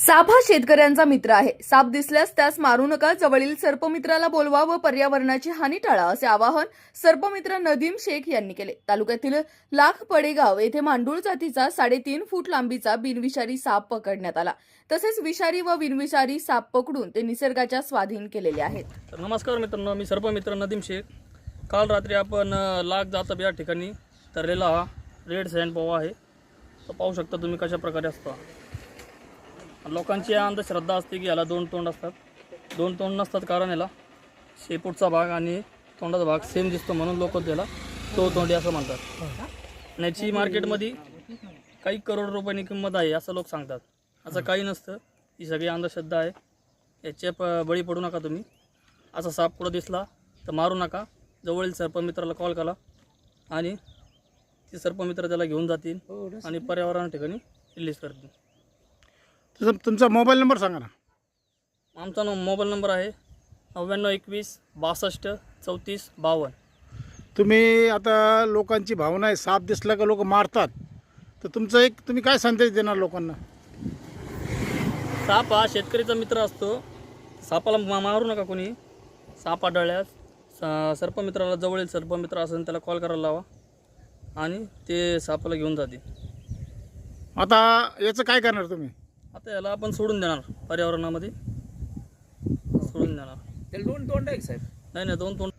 साप हा शेतकऱ्यांचा मित्र आहे. साप दिसल्यास त्यास मारू नका. जवळील सर्पमित्राला बोलवा व पर्यावरणाची हानी टाळा असे आवाहन सर्पमित्र नदीम शेख यांनी केले. तालुक्यातील लाख पडेगाव येथे मांडूळ जातीचा साडेतीन फूट लांबीचा बिनविषारी साप पकडण्यात आला. तसेच विषारी व बिनविषारी साप पकडून ते निसर्गाच्या स्वाधीन केलेले आहेत. तर नमस्कार मित्रांनो मी सर्पमित्र नदीम शेख. काल रात्री आपण लाख लाग जातब या ठिकाणी तरलेला हा रेड सँड पोवा आहे. तर पाहू शकता तुम्ही कशा प्रकारे असतो लोकांची अंधश्रद्धा असते की याला दोन तोंड असतात. दोन तोंड नसतात कारण याला शेपूटचा भाग आणि तोंडाचा भाग सेम दिसतो म्हणून लोक त्याला तो तोंडी असं म्हणतात. आणि याची मार्केटमध्ये काही करोड रुपयांनी किंमत आहे असं लोक सांगतात. असं काही नसतं. ही सगळी अंधश्रद्धा आहे. याच्या प बळी पडू नका तुम्ही. असा साप कुठं दिसला तर मारू नका. जवळील सर्पमित्राला कॉल करा आणि ते सर्पमित्र त्याला घेऊन जातील आणि पर्यावरण ठिकाणी रिलीज करतील. तसं तुमचा मोबाईल नंबर सांगा ना. आमचा नो मोबाईल नंबर आहे नव्याण्णव एकवीस बासष्ट चौतीस बावन्न. तुम्ही आता लोकांची भावना आहे साप दिसला का लोक मारतात? तर तुमचं एक तुम्ही काय संदेश देणार लोकांना? साप हा शेतकरीचा मित्र असतो. सापाला मा- मारू नका कोणी. साप आढळल्यास स- सर्पमित्राला जवळील सर्पमित्र असेल त्याला कॉल करायला लावा आणि ते सापाला घेऊन जातील. आता याचं काय करणार तुम्ही? आता याला आपण सोडून देणार पर्यावरणामध्ये. सोडून देणार. त्याला दोन तोंड आहे साहेब? नाही नाही दोन तोंड